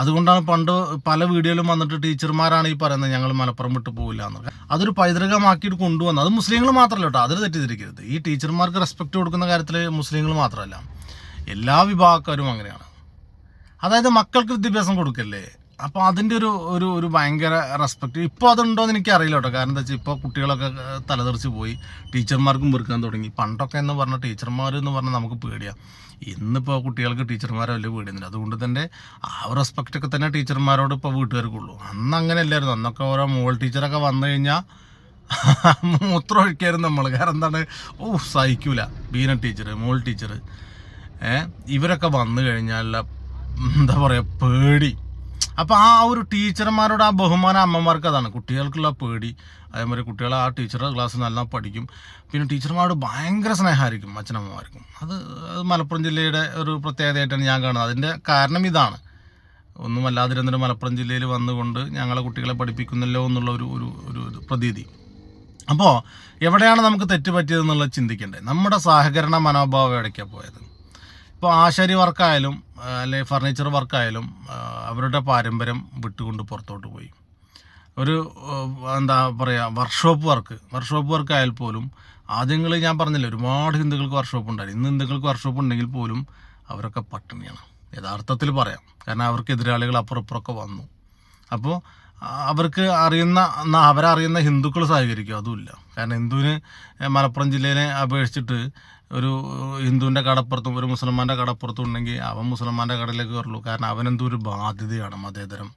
അതുകൊണ്ടാണ് പണ്ട് പല വീഡിയോയിലും വന്നിട്ട് ടീച്ചർമാരാണ് ഈ പറയുന്നത് ഞങ്ങൾ മലപ്പുറം വിട്ട് പോകില്ല എന്നൊക്കെ. അതൊരു പൈതൃകമാക്കിയിട്ട് കൊണ്ടുവന്നു അത് മുസ്ലിങ്ങൾ മാത്രമല്ല കേട്ടോ അതിൽ തെറ്റിദ്ധരിക്കരുത്. ഈ ടീച്ചർമാർക്ക് റെസ്പെക്റ്റ് കൊടുക്കുന്ന കാര്യത്തിൽ മുസ്ലിങ്ങൾ മാത്രമല്ല. എല്ലാ വിഭാഗക്കാരും അങ്ങനെയാണ്. അതായത് മക്കൾക്ക് വിദ്യാഭ്യാസം കൊടുക്കല്ലേ? അപ്പോൾ അതിന്റെ ഒരു ഒരു ഒരു ഭയങ്കര റെസ്പെക്റ്റ് ഇപ്പോൾ അതുണ്ടോ എന്ന് എനിക്ക് അറിയില്ല കേട്ടോ. കാരണം എന്താ വെച്ചാൽ ഇപ്പോൾ കുട്ടികളൊക്കെ തലതെറിച്ച് പോയി. ടീച്ചർമാർക്കും വെറുക്കാൻ തുടങ്ങി. പണ്ടൊക്കെ എന്ന് പറഞ്ഞ ടീച്ചർമാർ എന്ന് പറഞ്ഞാൽ നമുക്ക് പേടിയാ. ഇന്നിപ്പോൾ കുട്ടികൾക്ക് ടീച്ചർമാരെ വലിയ പേടിയൊന്നുമില്ല. അതുകൊണ്ട് തന്നെ ആ ഒരു റെസ്പെക്റ്റ് ഒക്കെ തന്നെ ടീച്ചർമാരോട് ഇപ്പോൾ വീട്ടുകാർക്കുള്ളൂ. അന്ന് അങ്ങനെ അല്ലായിരുന്നു. അന്നൊക്കെ ഓരോ മോൾ ടീച്ചറൊക്കെ വന്നു കഴിഞ്ഞാൽ മൂത്രം ഒഴിക്കായിരുന്നു നമ്മൾ കാരണം എന്താണ്? ഓ സഹിക്കൂല. ബീന ടീച്ചർ മോൾ ടീച്ചർ ഇവരൊക്കെ വന്നു കഴിഞ്ഞാൽ എന്താ പറയുക പേടി. അപ്പോൾ ആ ഒരു ടീച്ചർമാരുടെ ആ ബഹുമാനം അമ്മമാർക്ക് അതാണ്. കുട്ടികൾക്കുള്ള പേടി. അതേമാതിരി കുട്ടികൾ ആ ടീച്ചറുടെ ക്ലാസ് നല്ല പഠിക്കും. പിന്നെ ടീച്ചർമാരോട് ഭയങ്കര സ്നേഹമായിരിക്കും അച്ഛനമ്മമാർക്കും. അത് അത് മലപ്പുറം ജില്ലയുടെ ഒരു പ്രത്യേകതയായിട്ടാണ് ഞാൻ കാണുന്നത്. അതിന്റെ കാരണം ഇതാണ്. ഒന്നുമല്ലാതിരുന്നൊരു മലപ്പുറം ജില്ലയിൽ വന്നുകൊണ്ട് ഞങ്ങളെ കുട്ടികളെ പഠിപ്പിക്കുന്നല്ലോ എന്നുള്ള ഒരു ഒരു ഒരു പ്രതീതി. അപ്പോൾ എവിടെയാണ് നമുക്ക് തെറ്റ് പറ്റിയതെന്നുള്ളത് ചിന്തിക്കേണ്ടത് നമ്മുടെ സഹകരണ മനോഭാവം എവിടേക്കാണ് പോയത്? ഇപ്പോൾ ആശാരി വർക്കായാലും അല്ലെങ്കിൽ ഫർണിച്ചർ വർക്കായാലും അവരുടെ പാരമ്പര്യം വിട്ടുകൊണ്ട് പുറത്തോട്ട് പോയി. ഒരു എന്താ പറയുക വർക്ക്ഷോപ്പ് വർക്ക് വർക്ക്ഷോപ്പ് വർക്ക് ആയാൽ പോലും ആദ്യങ്ങളിൽ ഞാൻ പറഞ്ഞില്ല ഒരുപാട് ഹിന്ദുക്കൾക്ക് വർക്ക്ഷോപ്പ് ഉണ്ടായിരുന്നു. ഇന്ന് ഹിന്ദുക്കൾക്ക് വർക്ക്ഷോപ്പ് ഉണ്ടെങ്കിൽ പോലും അവരൊക്കെ പട്ടിണിയാണ്. യഥാർത്ഥത്തിൽ പറയാം. കാരണം അവർക്ക് എതിരാളികൾ അപ്പുറപ്പുറൊക്കെ വന്നു. അപ്പോൾ അവർക്ക് അറിയുന്ന അവരറിയുന്ന ഹിന്ദുക്കൾ സഹകരിക്കും. അതുമില്ല കാരണം ഹിന്ദുവിന് മലപ്പുറം ജില്ലയിലെ അപേക്ഷിച്ചിട്ട് ഒരു ഹിന്ദുവിന്റെ കടപ്പുറത്തും ഒരു മുസൽമാന്റെ കടപ്പുറത്തും ഉണ്ടെങ്കിൽ അവൻ മുസൽമാന്റെ കടയിലേക്ക് കയറുള്ളൂ. കാരണം അവനെന്തോ ഒരു ബാധ്യതയാണ് മതേതരം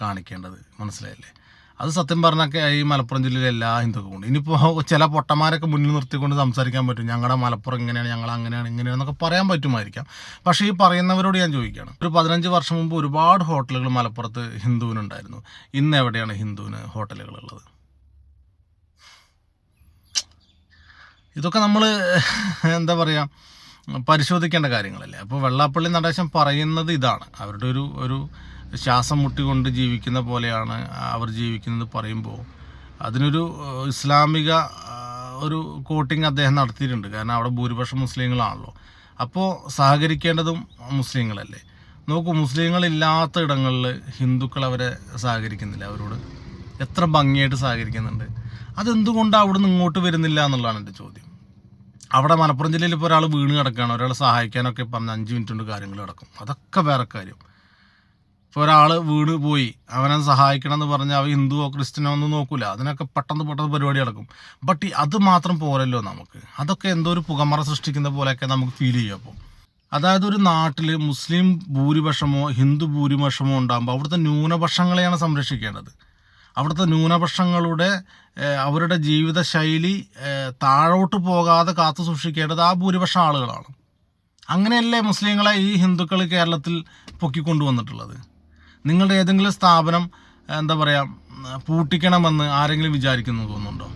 കാണിക്കേണ്ടത്. മനസ്സിലായില്ലേ? അത് സത്യം പറഞ്ഞൊക്കെ ഈ മലപ്പുറം ജില്ലയിലെ എല്ലാ ഹിന്ദുക്കളും ഉണ്ട്. ഇനിയിപ്പോൾ ചില പൊട്ടന്മാരൊക്കെ മുന്നിൽ നിർത്തിക്കൊണ്ട് സംസാരിക്കാൻ പറ്റും. ഞങ്ങളുടെ മലപ്പുറം ഇങ്ങനെയാണ് ഞങ്ങൾ അങ്ങനെയാണ് ഇങ്ങനെയാണെന്നൊക്കെ പറയാൻ പറ്റുമായിരിക്കാം. പക്ഷേ ഈ പറയുന്നവരോട് ഞാൻ ചോദിക്കുകയാണ്. ഒരു പതിനഞ്ച് വർഷം മുമ്പ് ഒരുപാട് ഹോട്ടലുകൾ മലപ്പുറത്ത് ഹിന്ദുവിനുണ്ടായിരുന്നു. ഇന്ന് എവിടെയാണ് ഹിന്ദുവിന് ഹോട്ടലുകളുള്ളത് ഇതൊക്കെ നമ്മൾ എന്താ പറയുക പരിശോധിക്കേണ്ട കാര്യങ്ങളല്ലേ? അപ്പോൾ വെള്ളാപ്പള്ളി നടേശൻ പറയുന്നത് ഇതാണ്. അവരുടെ ഒരു ഒരു ശ്വാസം മുട്ടിക്കൊണ്ട് ജീവിക്കുന്ന പോലെയാണ് അവർ ജീവിക്കുന്നത് പറയുമ്പോൾ അതിനൊരു ഇസ്ലാമിക ഒരു കോട്ടിങ് അദ്ദേഹം നടത്തിയിട്ടുണ്ട്. കാരണം അവിടെ ഭൂരിപക്ഷം മുസ്ലിങ്ങളാണല്ലോ. അപ്പോൾ സഹകരിക്കേണ്ടതും മുസ്ലിങ്ങളല്ലേ? നോക്കൂ മുസ്ലിങ്ങളില്ലാത്ത ഇടങ്ങളിൽ ഹിന്ദുക്കൾ അവരെ സഹകരിക്കുന്നില്ല. അവരോട് എത്ര ഭംഗിയായിട്ട് സഹകരിക്കുന്നുണ്ട്. അതെന്തുകൊണ്ട് അവിടുന്ന് ഇങ്ങോട്ട് വരുന്നില്ല എന്നുള്ളതാണ് എന്റെ ചോദ്യം. അവിടെ മലപ്പുറം ജില്ലയിൽ ഇപ്പോൾ ഒരാൾ വീണ് കിടക്കുകയാണ് ഒരാളെ സഹായിക്കാനൊക്കെ പറഞ്ഞ അഞ്ച് മിനിറ്റ് കൊണ്ട് കാര്യങ്ങൾ നടക്കും. അതൊക്കെ വേറെ കാര്യം. ഇപ്പോൾ ഒരാൾ വീട് പോയി. അവനെ സഹായിക്കണം എന്ന് പറഞ്ഞാൽ അവ ഹിന്ദുവോ ക്രിസ്ത്യനോ ഒന്നും നോക്കൂല. അതിനൊക്കെ പെട്ടെന്ന് പെട്ടെന്ന് പരിപാടി നടക്കും. ബട്ട് അത് മാത്രം പോരല്ലോ നമുക്ക്. അതൊക്കെ എന്തോ ഒരു പുകമറ സൃഷ്ടിക്കുന്ന പോലെയൊക്കെ നമുക്ക് ഫീൽ ചെയ്യും അപ്പോൾ അതായത് ഒരു നാട്ടിൽ മുസ്ലിം ഭൂരിപക്ഷമോ ഹിന്ദു ഭൂരിപക്ഷമോ ഉണ്ടാകുമ്പോൾ അവിടുത്തെ ന്യൂനപക്ഷങ്ങളെയാണ് സംരക്ഷിക്കേണ്ടത്. അവിടുത്തെ ന്യൂനപക്ഷങ്ങളുടെ അവരുടെ ജീവിത ശൈലി താഴോട്ട് പോകാതെ കാത്തു സൂക്ഷിക്കേണ്ടത് ആ ഭൂരിപക്ഷം ആളുകളാണ്. അങ്ങനെയല്ലേ മുസ്ലിങ്ങളെ ഈ ഹിന്ദുക്കൾ കേരളത്തിൽ പൊക്കിക്കൊണ്ടുവന്നിട്ടുള്ളത്? നിങ്ങളുടെ ഏതെങ്കിലും സ്ഥാപനം എന്താ പറയുക പൂട്ടിക്കണമെന്ന് ആരെങ്കിലും വിചാരിക്കുന്നു തോന്നുന്നുണ്ടോ?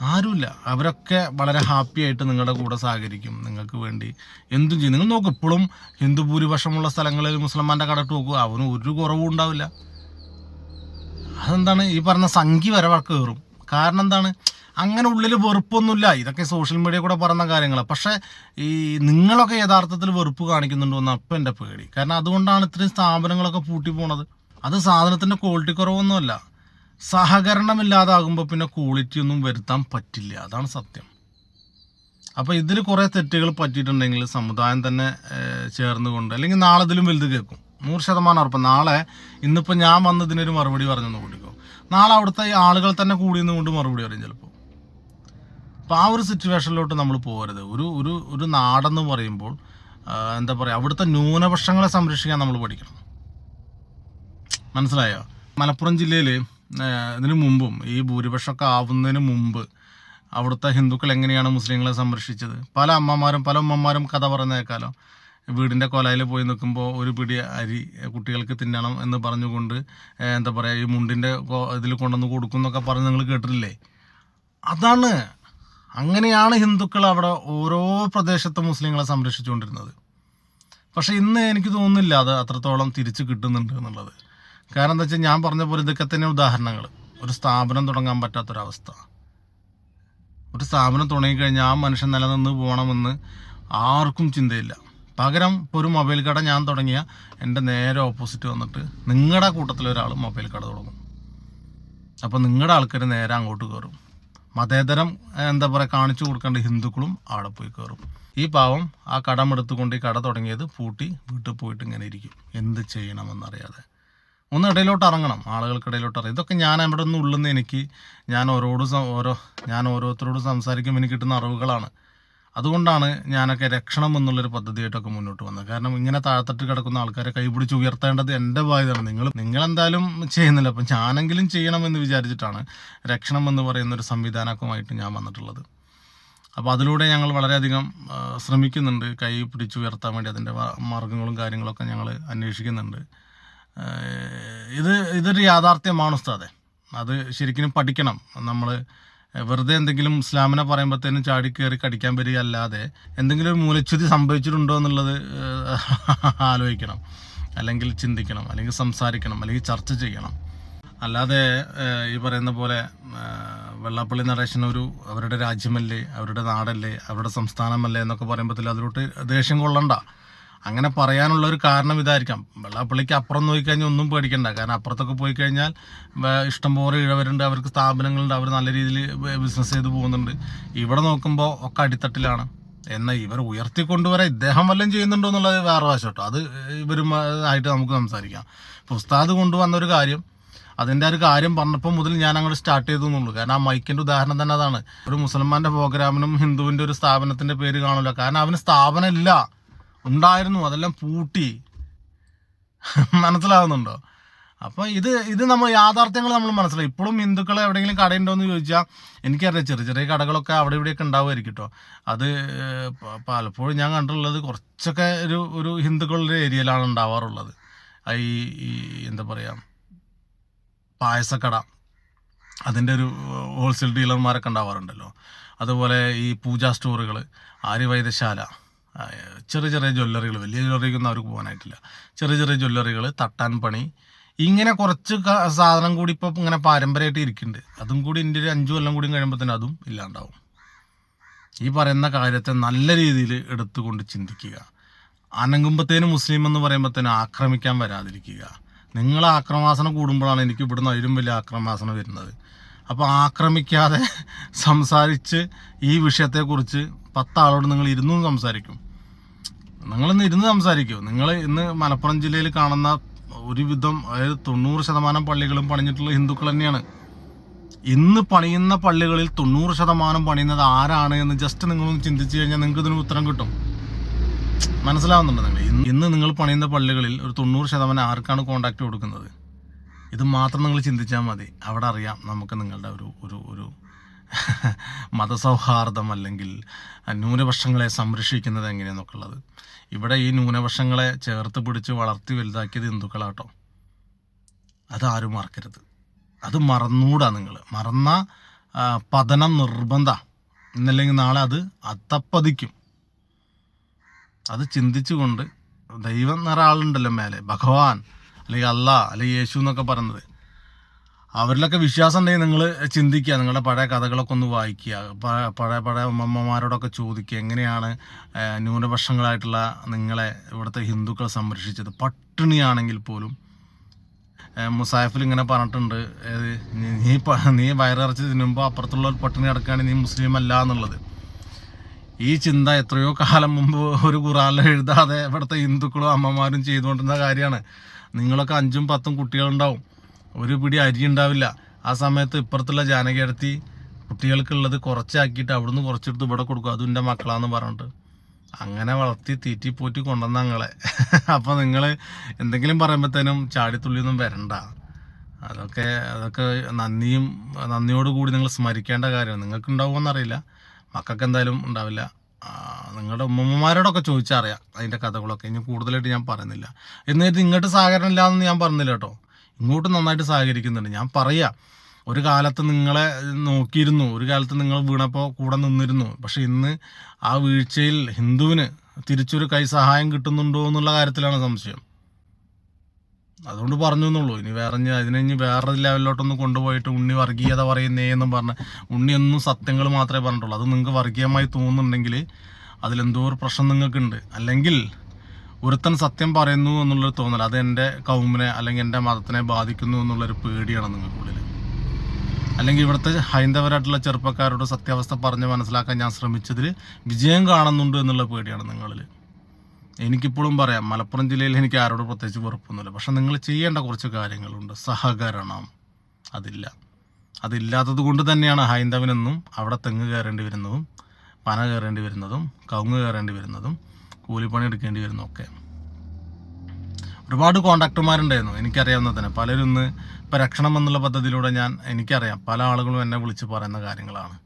ആരുമില്ല. അവരൊക്കെ വളരെ ഹാപ്പി ആയിട്ട് നിങ്ങളുടെ കൂടെ സഹകരിക്കും. നിങ്ങൾക്ക് വേണ്ടി എന്തും ചെയ്യും. നിങ്ങൾ നോക്കും ഇപ്പോഴും ഹിന്ദു ഭൂരിപക്ഷമുള്ള സ്ഥലങ്ങളിൽ മുസ്ലിമാന്റെ കടട്ട് നോക്കുക അവനും ഒരു കുറവും ഉണ്ടാവില്ല. അതെന്താണ്? ഈ പറഞ്ഞ സംഖ്യ വരെ വർക്ക് കയറും. കാരണം എന്താണ്? അങ്ങനെ ഉള്ളിൽ വെറുപ്പൊന്നുമില്ല. ഇതൊക്കെ സോഷ്യൽ മീഡിയ കൂടെ പറയുന്ന കാര്യങ്ങളാണ് പക്ഷെ ഈ നിങ്ങളൊക്കെ യഥാർത്ഥത്തിൽ വെറുപ്പ് കാണിക്കുന്നുണ്ടോ എന്ന് അപ്പം എന്റെ പേടി. കാരണം അതുകൊണ്ടാണ് ഇത്രയും സ്ഥാപനങ്ങളൊക്കെ പൂട്ടി പോണത്. അത് സാധനത്തിന്റെ ക്വാളിറ്റി കുറവൊന്നുമല്ല. സഹകരണമില്ലാതാകുമ്പോൾ പിന്നെ ക്വാളിറ്റി ഒന്നും വരുത്താൻ പറ്റില്ല. അതാണ് സത്യം. അപ്പോൾ ഇതിൽ കുറേ തെറ്റുകൾ പറ്റിയിട്ടുണ്ടെങ്കിൽ സമുദായം തന്നെ ചേർന്നുകൊണ്ട് അല്ലെങ്കിൽ നാളെ ഇതിലും വലുത് കേൾക്കും. നൂറ് ശതമാനം ഉറപ്പ്. നാളെ ഇന്നിപ്പോൾ ഞാൻ വന്നതിനൊരു മറുപടി പറഞ്ഞെന്ന് കൂട്ടിക്കോ. നാളെ അവിടുത്തെ ഈ ആളുകൾ തന്നെ കൂടി നിന്നുകൊണ്ട് മറുപടി പറയും ചിലപ്പോൾ അപ്പോൾ ആ ഒരു സിറ്റുവേഷനിലോട്ട് നമ്മൾ പോകരുത്. ഒരു ഒരു ഒരു നാടെന്ന് പറയുമ്പോൾ എന്താ പറയുക അവിടുത്തെ ന്യൂനപക്ഷങ്ങളെ സംരക്ഷിക്കാൻ നമ്മൾ പഠിക്കണം. മനസ്സിലായോ? മലപ്പുറം ജില്ലയിൽ ഇതിനു മുമ്പും ഈ ഭൂരിപക്ഷമൊക്കെ ആവുന്നതിന് മുമ്പ് അവിടുത്തെ ഹിന്ദുക്കൾ എങ്ങനെയാണ് മുസ്ലിങ്ങളെ സംരക്ഷിച്ചത്? പല അമ്മമാരും പല ഉമ്മമാരും കഥ പറയുന്നേക്കാലോ വീടിന്റെ കൊലയിൽ പോയി നിൽക്കുമ്പോൾ ഒരു പിടി അരി കുട്ടികൾക്ക് തിന്നണം എന്ന് പറഞ്ഞുകൊണ്ട് എന്താ പറയുക ഈ മുണ്ടിന്റെ ഇതിൽ കൊണ്ടുവന്ന് കൊടുക്കും എന്നൊക്കെ പറഞ്ഞ് നിങ്ങൾ കേട്ടിട്ടില്ലേ? അതാണ്. അങ്ങനെയാണ് ഹിന്ദുക്കൾ അവിടെ ഓരോ പ്രദേശത്തും മുസ്ലിങ്ങളെ സംരക്ഷിച്ചുകൊണ്ടിരുന്നത്. പക്ഷേ ഇന്ന് എനിക്ക് തോന്നുന്നില്ല അത് അത്രത്തോളം തിരിച്ചു കിട്ടുന്നുണ്ട് എന്നുള്ളത്. കാരണം എന്താ വെച്ചാൽ ഞാൻ പറഞ്ഞ പോലെ ഇതൊക്കെ തന്നെ ഉദാഹരണങ്ങൾ. ഒരു സ്ഥാപനം തുടങ്ങാൻ പറ്റാത്തൊരവസ്ഥ. ഒരു സ്ഥാപനം തുടങ്ങിക്കഴിഞ്ഞാൽ ആ മനുഷ്യൻ നിലനിന്ന് പോകണമെന്ന് ആർക്കും ചിന്തയില്ല. പകരം ഇപ്പോൾ ഒരു മൊബൈൽ കട ഞാൻ തുടങ്ങിയ എന്റെ നേരെ ഓപ്പോസിറ്റ് വന്നിട്ട് നിങ്ങളുടെ കൂട്ടത്തിൽ ഒരാൾ മൊബൈൽ കട തുടങ്ങും. അപ്പോൾ നിങ്ങളുടെ ആൾക്കാർ നേരെ അങ്ങോട്ട് കയറും മതേതരം എന്താ പറയുക കാണിച്ചു കൊടുക്കേണ്ട ഹിന്ദുക്കളും അവിടെ പോയി കയറും ഈ പാവം ആ കടം എടുത്തുകൊണ്ട് ഈ കട തുടങ്ങിയത് പൂട്ടി വീട്ടിൽ പോയിട്ട് ഇങ്ങനെ ഇരിക്കും. എന്ത് ചെയ്യണമെന്നറിയാതെ. ഒന്ന് ഇടയിലോട്ട് ഇറങ്ങണം ആളുകൾക്കിടയിലോട്ട് ഇറങ്ങും ഇതൊക്കെ ഞാൻ അവിടെ നിന്ന് ഉള്ളുന്ന എനിക്ക് ഞാൻ ഓരോട് ഓരോ ഞാൻ ഓരോരുത്തരോട് സംസാരിക്കുമ്പോൾ എനിക്ക് കിട്ടുന്ന അറിവുകളാണ്. അതുകൊണ്ടാണ് ഞാനൊക്കെ രക്ഷണം എന്നുള്ളൊരു പദ്ധതിയായിട്ടൊക്കെ മുന്നോട്ട് വന്നത്. കാരണം ഇങ്ങനെ താഴത്തട്ട് കിടക്കുന്ന ആൾക്കാരെ കൈപിടിച്ച് ഉയർത്തേണ്ടത് എന്റെ ബാധ്യതയാണ് നിങ്ങൾ നിങ്ങൾ എന്തായാലും ചെയ്യുന്നില്ല. അപ്പം ഞാനെങ്കിലും ചെയ്യണമെന്ന് വിചാരിച്ചിട്ടാണ് രക്ഷണം എന്ന് പറയുന്ന ഒരു സംവിധാനമായിട്ട് ഞാൻ വന്നിട്ടുള്ളത്. അപ്പോൾ അതിലൂടെ ഞങ്ങൾ വളരെയധികം ശ്രമിക്കുന്നുണ്ട്. കൈ പിടിച്ചുയർത്താൻ വേണ്ടി അതിന്റെ മാർഗങ്ങളും കാര്യങ്ങളൊക്കെ ഞങ്ങൾ അന്വേഷിക്കുന്നുണ്ട്. ഇത് ഇതൊരു യാഥാർത്ഥ്യമാണ് ഉസ്താദെ. അത് ശരിക്കും പഠിക്കണം. നമ്മൾ വെറുതെ എന്തെങ്കിലും ഇസ്ലാമിനെ പറയുമ്പോഴത്തേനും ചാടി കയറി കടിക്കാൻ വരിക അല്ലാതെ എന്തെങ്കിലും ഒരു മൂലച്യുതി സംഭവിച്ചിട്ടുണ്ടോ എന്നുള്ളത് ആലോചിക്കണം. അല്ലെങ്കിൽ ചിന്തിക്കണം അല്ലെങ്കിൽ സംസാരിക്കണം അല്ലെങ്കിൽ ചർച്ച ചെയ്യണം. അല്ലാതെ ഈ പറയുന്ന പോലെ വെള്ളാപ്പള്ളി നടേശൻ ഒരു അവരുടെ രാജ്യമല്ലേ അവരുടെ നാടല്ലേ അവരുടെ സംസ്ഥാനമല്ലേ എന്നൊക്കെ പറയുമ്പോഴത്തേക്കും അതിലോട്ട് ദേഷ്യം കൊള്ളണ്ട. അങ്ങനെ പറയാനുള്ള ഒരു കാരണം ഇതായിരിക്കാം. വെള്ളാപ്പള്ളിക്ക് അപ്പുറം നോക്കിക്കഴിഞ്ഞാൽ ഒന്നും പേടിക്കണ്ട. കാരണം അപ്പുറത്തൊക്കെ പോയി കഴിഞ്ഞാൽ ഇഷ്ടംപോലെ ഇഴവരുണ്ട് അവർക്ക് സ്ഥാപനങ്ങളുണ്ട് അവർ നല്ല രീതിയിൽ ബിസിനസ് ചെയ്ത് പോകുന്നുണ്ട്. ഇവിടെ നോക്കുമ്പോൾ ഒക്കെ അടിത്തട്ടിലാണ്. എന്നാൽ ഇവർ ഉയർത്തിക്കൊണ്ടുവരാൻ ഇദ്ദേഹം വല്ലതും ചെയ്യുന്നുണ്ടോ എന്നുള്ളത് വേറെ വശം കേട്ടോ അത് ഇവരുമായിട്ട് നമുക്ക് സംസാരിക്കാം. പുസ്താദ് കൊണ്ടുവന്ന ഒരു കാര്യം അതിന്റെ ഒരു കാര്യം പറഞ്ഞപ്പോൾ മുതൽ ഞാൻ അങ്ങോട്ട് സ്റ്റാർട്ട് ചെയ്തു എന്നുള്ളൂ. കാരണം ആ മൈക്കിന്റെ ഉദാഹരണം തന്നെ അതാണ്. ഒരു മുസൽമാന്റെ പ്രോഗ്രാമിനും ഹിന്ദുവിന്റെ ഒരു സ്ഥാപനത്തിന്റെ പേര് കാണില്ല കാരണം അവന് സ്ഥാപനം ഇല്ല. ഉണ്ടായിരുന്നു അതെല്ലാം പൂട്ടി. മനസ്സിലാവുന്നുണ്ടോ? അപ്പോൾ ഇത് ഇത് നമ്മൾ യാഥാർത്ഥ്യങ്ങൾ നമ്മൾ മനസ്സിലായി. ഇപ്പോഴും ഹിന്ദുക്കൾ എവിടെയെങ്കിലും കടയുണ്ടോ എന്ന് ചോദിച്ചാൽ എനിക്കറിയാം ചെറിയ ചെറിയ കടകളൊക്കെ അവിടെ ഇവിടെയൊക്കെ ഉണ്ടാവുമായിരിക്കും കേട്ടോ അത് പലപ്പോഴും ഞാൻ കണ്ടിട്ടുള്ളത് കുറച്ചൊക്കെ ഒരു ഒരു ഹിന്ദുക്കളുടെ ഏരിയയിലാണ് ഉണ്ടാവാറുള്ളത്. ഈ എന്താ പറയുക പായസക്കട. അതിന്റെ ഒരു ഹോൾസെയിൽ ഡീലർമാരൊക്കെ ഉണ്ടാവാറുണ്ടല്ലോ. അതുപോലെ ഈ പൂജാ സ്റ്റോറുകൾ ആര്യവൈദ്യശാല. ചെറിയ ചെറിയ ജ്വല്ലറികൾ വലിയ ജ്വല്ലറിക്കൊന്നും അവർക്ക് പോകാനായിട്ടില്ല. ചെറിയ ചെറിയ ജ്വല്ലറികൾ തട്ടാൻ പണി. ഇങ്ങനെ കുറച്ച് സാധനം കൂടി ഇപ്പോൾ ഇങ്ങനെ പാരമ്പര്യമായിട്ട് ഇരിക്കുന്നുണ്ട്. അതും കൂടി ഇന്ത്യ ഒരു അഞ്ചു കൊല്ലം കൂടി കഴിയുമ്പോൾ തന്നെ അതും ഇല്ലാണ്ടാവും. ഈ പറയുന്ന കാര്യത്തെ നല്ല രീതിയിൽ എടുത്തുകൊണ്ട് ചിന്തിക്കുക. അനങ്ങുമ്പോഴത്തേനും മുസ്ലിം എന്ന് പറയുമ്പോഴത്തേനും ആക്രമിക്കാൻ വരാതിരിക്കുക. നിങ്ങൾ ആക്രമാസനം കൂടുമ്പോഴാണ് എനിക്ക് ഇവിടുന്ന് അതിലും വലിയ ആക്രമാസനം വരുന്നത്. അപ്പോൾ ആക്രമിക്കാതെ സംസാരിച്ച് ഈ വിഷയത്തെക്കുറിച്ച് പത്താളോട് നിങ്ങൾ ഇരുന്നും സംസാരിക്കും. നിങ്ങളിന്ന് ഇരുന്ന് സംസാരിക്കൂ. നിങ്ങൾ ഇന്ന് മലപ്പുറം ജില്ലയിൽ കാണുന്ന ഒരുവിധം അതായത് തൊണ്ണൂറ് ശതമാനം പള്ളികളും പണിഞ്ഞിട്ടുള്ള ഹിന്ദുക്കൾ തന്നെയാണ്. ഇന്ന് പണിയുന്ന പള്ളികളിൽ തൊണ്ണൂറ് ശതമാനം പണിയുന്നത് ആരാണ് എന്ന് ജസ്റ്റ് നിങ്ങളൊന്ന് ചിന്തിച്ചു കഴിഞ്ഞാൽ നിങ്ങൾക്ക് ഇതിന് ഉത്തരം കിട്ടും. മനസ്സിലാവുന്നുണ്ട് നിങ്ങൾ? ഇന്ന് നിങ്ങൾ പണിയുന്ന പള്ളികളിൽ ഒരു തൊണ്ണൂറ് ശതമാനം ആർക്കാണ് കോണ്ടാക്ട് കൊടുക്കുന്നത്? ഇത് മാത്രം നിങ്ങൾ ചിന്തിച്ചാൽ മതി. അവിടെ അറിയാം നമുക്ക് നിങ്ങളുടെ ഒരു ഒരു ഒരു മതസൗഹാർദ്ദം അല്ലെങ്കിൽ ന്യൂനപക്ഷങ്ങളെ സംരക്ഷിക്കുന്നത് എങ്ങനെയെന്നൊക്കെ ഉള്ളത്. ഇവിടെ ഈ ന്യൂനപക്ഷങ്ങളെ ചേർത്ത് പിടിച്ച് വളർത്തി വലുതാക്കിയത് ഹിന്ദുക്കളാട്ടോ. അതാരും മറക്കരുത്. അത് മറന്നൂടാ നിങ്ങൾ മറന്ന പതനം നിർബന്ധ. ഇന്നല്ലെങ്കിൽ നാളെ അത് അത്തപ്പതിക്കും. അത് ചിന്തിച്ചുകൊണ്ട് ദൈവം എന്നൊരാളുണ്ടല്ലോ മേലെ. ഭഗവാൻ അല്ലെങ്കിൽ അല്ല അല്ലെങ്കിൽ യേശു എന്നൊക്കെ പറയുന്നത്. അവരിലൊക്കെ വിശ്വാസം ഉണ്ടെങ്കിൽ നിങ്ങൾ ചിന്തിക്കുക നിങ്ങളുടെ പഴയ കഥകളൊക്കെ ഒന്ന് വായിക്കുക പഴയ പഴയ അമ്മമാരോടൊക്കെ ചോദിക്കുക എങ്ങനെയാണ് ന്യൂനപക്ഷങ്ങളായിട്ടുള്ള നിങ്ങളെ ഇവിടുത്തെ ഹിന്ദുക്കൾ സംരക്ഷിച്ചത്? പട്ടിണിയാണെങ്കിൽ പോലും മുസാഫിൽ ഇങ്ങനെ പറഞ്ഞിട്ടുണ്ട് നീ- നീ വയറിറച്ചി തിന്നുമ്പോൾ അപ്പുറത്തുള്ള ഒരു പട്ടിണി കിടക്കുകയാണെങ്കിൽ നീ മുസ്ലിം അല്ല എന്നുള്ളത്. ഈ ചിന്ത എത്രയോ കാലം മുമ്പ് ഒരു ഖുറാനിൽ എഴുതാതെ ഇവിടുത്തെ ഹിന്ദുക്കളും അമ്മമാരും ചെയ്തുകൊണ്ടിരുന്ന കാര്യമാണ്. നിങ്ങളൊക്കെ അഞ്ചും പത്തും കുട്ടികളുണ്ടാവും. ഒരു പിടി അരി ഉണ്ടാവില്ല. ആ സമയത്ത് ഇപ്പുറത്തുള്ള ജാനകിയടത്തി കുട്ടികൾക്കുള്ളത് കുറച്ചാക്കിയിട്ട് അവിടുന്ന് കുറച്ചെടുത്ത് ഇവിടെ കൊടുക്കും അതും എന്റെ മക്കളാന്ന് പറഞ്ഞിട്ട്. അങ്ങനെ വളർത്തി തീറ്റി പോറ്റി കൊണ്ടുവന്ന ഞങ്ങളെ അപ്പോൾ നിങ്ങൾ എന്തെങ്കിലും പറയുമ്പോഴത്തേനും ചാടിത്തുള്ളിയൊന്നും വരണ്ട. അതൊക്കെ അതൊക്കെ നന്ദിയും നന്ദിയോടുകൂടി നിങ്ങൾ സ്മരിക്കേണ്ട കാര്യമാണ് നിങ്ങൾക്ക് ഉണ്ടാവുമെന്നറിയില്ല മക്കൾക്ക് എന്തായാലും ഉണ്ടാവില്ല. നിങ്ങളുടെ ഉമ്മമാരോടൊക്കെ ചോദിച്ചാൽ അറിയാം. അതിന്റെ കഥകളൊക്കെ. ഇനി കൂടുതലായിട്ട് ഞാൻ പറയുന്നില്ല. എന്നിട്ട് ഇങ്ങോട്ട് സഹകരണം ഇല്ലാന്ന് ഞാൻ പറഞ്ഞില്ല കേട്ടോ. ഇങ്ങോട്ട് നന്നായിട്ട് സഹകരിക്കുന്നുണ്ട്. ഞാൻ പറയാം ഒരു കാലത്ത് നിങ്ങളെ നോക്കിയിരുന്നു ഒരു കാലത്ത് നിങ്ങൾ വീണപ്പോൾ കൂടെ നിന്നിരുന്നു. പക്ഷെ ഇന്ന് ആ വീഴ്ചയിൽ ഹിന്ദുവിന് തിരിച്ചൊരു കൈ സഹായം കിട്ടുന്നുണ്ടോ എന്നുള്ള കാര്യത്തിലാണ് സംശയം. അതുകൊണ്ട് പറഞ്ഞു എന്നുള്ളൂ. ഇനി വേറെ അതിനെ ഇനി വേറെ ലെവലിലോട്ടൊന്ന് കൊണ്ടുപോയിട്ട് ഉണ്ണി വർഗീയത പറയുന്നേ എന്നും പറഞ്ഞ് ഉണ്ണിയൊന്നും സത്യങ്ങൾ മാത്രമേ പറഞ്ഞിട്ടുള്ളൂ. അത് നിങ്ങൾക്ക് വർഗീയമായി തോന്നുന്നുണ്ടെങ്കിൽ അതിലെന്തോ ഒരു പ്രശ്നം നിങ്ങൾക്കുണ്ട്. അല്ലെങ്കിൽ ഒരുത്തൻ സത്യം പറയുന്നു എന്നുള്ളൊരു തോന്നൽ അത് എന്റെ കൗമിനെ അല്ലെങ്കിൽ എന്റെ മതത്തിനെ ബാധിക്കുന്നു എന്നുള്ളൊരു പേടിയാണ് നിങ്ങൾക്കുള്ളിൽ അല്ലെങ്കിൽ ഇവിടുത്തെ ഹൈന്ദവരായിട്ടുള്ള ചെറുപ്പക്കാരോട് സത്യാവസ്ഥ പറഞ്ഞ് മനസ്സിലാക്കാൻ ഞാൻ ശ്രമിച്ചതിൽ വിജയം കാണുന്നുണ്ട് എന്നുള്ള പേടിയാണ് നിങ്ങളിൽ എനിക്കിപ്പോഴും പറയാം മലപ്പുറം ജില്ലയിൽ എനിക്ക് ആരോട് പ്രത്യേകിച്ച് വെറുപ്പൊന്നുമില്ല. പക്ഷെ നിങ്ങൾ ചെയ്യേണ്ട കുറച്ച് കാര്യങ്ങളുണ്ട്. സഹകരണം. അതില്ല. അതില്ലാത്തത് കൊണ്ട് തന്നെയാണ് ഹൈന്ദവനെന്നും അവിടെ തെങ്ങ് കയറേണ്ടി വരുന്നതും പന കയറേണ്ടി വരുന്നതും കവുങ്ങ് കയറേണ്ടി വരുന്നതും കൂലിപ്പണി എടുക്കേണ്ടി വരുന്നു ഒക്കെ ഒരുപാട് കോണ്ടാക്ടർമാരുണ്ടായിരുന്നു എനിക്കറിയാവുന്ന തന്നെ. പലരും ഇന്ന് ഇപ്പം രക്ഷണം എന്നുള്ള പദ്ധതിയിലൂടെ ഞാൻ എനിക്കറിയാം പല ആളുകളും എന്നെ വിളിച്ച് പറയുന്ന കാര്യങ്ങളാണ്.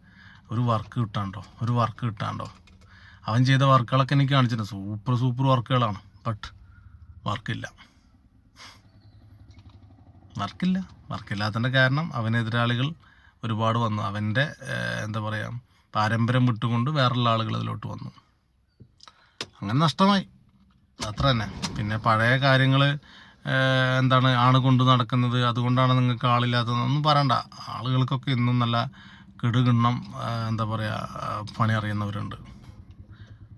ഒരു വർക്ക് കിട്ടാണ്ടോ? ഒരു വർക്ക് കിട്ടാണ്ടോ? അവൻ ചെയ്ത വർക്കുകളൊക്കെ എനിക്ക് കാണിച്ചിട്ടുണ്ട്. സൂപ്പർ സൂപ്പർ വർക്കുകളാണ്. ബട്ട് വർക്കില്ല. വർക്കില്ല. വർക്കില്ലാത്തതിന്റെ കാരണം അവനെതിരാളികൾ ഒരുപാട് വന്നു. അവന്റെ എന്താ പറയുക പാരമ്പര്യം വിട്ടുകൊണ്ട് വേറെയുള്ള ആളുകൾ അതിലോട്ട് വന്നു. അങ്ങനെ നഷ്ടമായി. അത്ര തന്നെ. പിന്നെ പഴയ കാര്യങ്ങൾ എന്താണ് ആണ് കൊണ്ട് നടക്കുന്നത് അതുകൊണ്ടാണ് നിങ്ങൾക്ക് ആളില്ലാത്തതെന്നൊന്നും പറയണ്ട. ആളുകൾക്കൊക്കെ ഇന്നും നല്ല കെടുകിണ്ണം എന്താ പറയുക പണി അറിയുന്നവരുണ്ട്.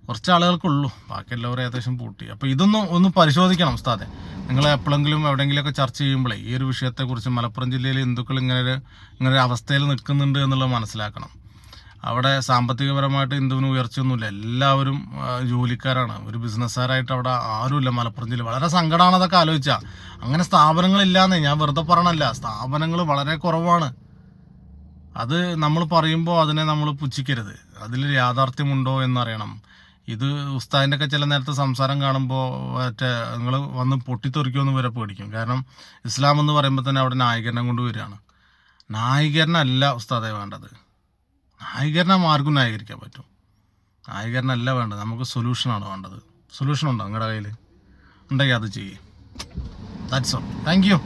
കുറച്ച് ആളുകൾക്കുള്ളൂ. ബാക്കി എല്ലാവരും ഏകദേശം പൂട്ടി. അപ്പോൾ ഇതൊന്നും ഒന്ന് പരിശോധിക്കണം ഉസ്താദെ. നിങ്ങൾ എപ്പോഴെങ്കിലും എവിടെയെങ്കിലുമൊക്കെ ചർച്ച ചെയ്യുമ്പോഴേ ഈ ഒരു വിഷയത്തെക്കുറിച്ച് മലപ്പുറം ജില്ലയിൽ ഹിന്ദുക്കൾ ഇങ്ങനെ ഒരു ഇങ്ങനെ ഒരു അവസ്ഥയിൽ നിൽക്കുന്നുണ്ട് എന്നുള്ളത് മനസ്സിലാക്കണം. അവിടെ സാമ്പത്തികപരമായിട്ട് ഹിന്ദുവിന് ഉയർച്ചയൊന്നുമില്ല. എല്ലാവരും ജോലിക്കാരാണ്. ഒരു ബിസിനസ്സുകാരായിട്ട് അവിടെ ആരുമില്ല. മലപ്പുറം ജില്ല. വളരെ സങ്കടമാണ് അതൊക്കെ ആലോചിച്ചാൽ അങ്ങനെ സ്ഥാപനങ്ങളില്ലാന്നേ. ഞാൻ വെറുതെ പറയണല്ല. സ്ഥാപനങ്ങൾ വളരെ കുറവാണ്. അത് നമ്മൾ പറയുമ്പോൾ അതിനെ നമ്മൾ പുച്ഛിക്കരുത്. അതിൽ യാഥാർത്ഥ്യമുണ്ടോ എന്നറിയണം. ഇത് ഉസ്താദിന്റെ ഒക്കെ ചില നേരത്തെ സംസാരം കാണുമ്പോൾ മറ്റേ നിങ്ങൾ വന്ന് പൊട്ടിത്തെറിക്കുമെന്ന് വരെ പേടിക്കും. കാരണം ഇസ്ലാം എന്ന് പറയുമ്പോൾ തന്നെ അവിടെ നായകനെ കൊണ്ട് വരികയാണ്. നായകരനല്ല ഉസ്താദെ വേണ്ടത്. നായകരനെ ആർക്കും ന്യായീകരിക്കാൻ പറ്റും. അല്ല വേണ്ടത്. നമുക്ക് സൊല്യൂഷനാണ് വേണ്ടത്. സൊല്യൂഷൻ ഉണ്ടോ നിങ്ങളുടെ കയ്യിൽ ഉണ്ടെങ്കിൽ അത് ചെയ്യേ. That's all thank you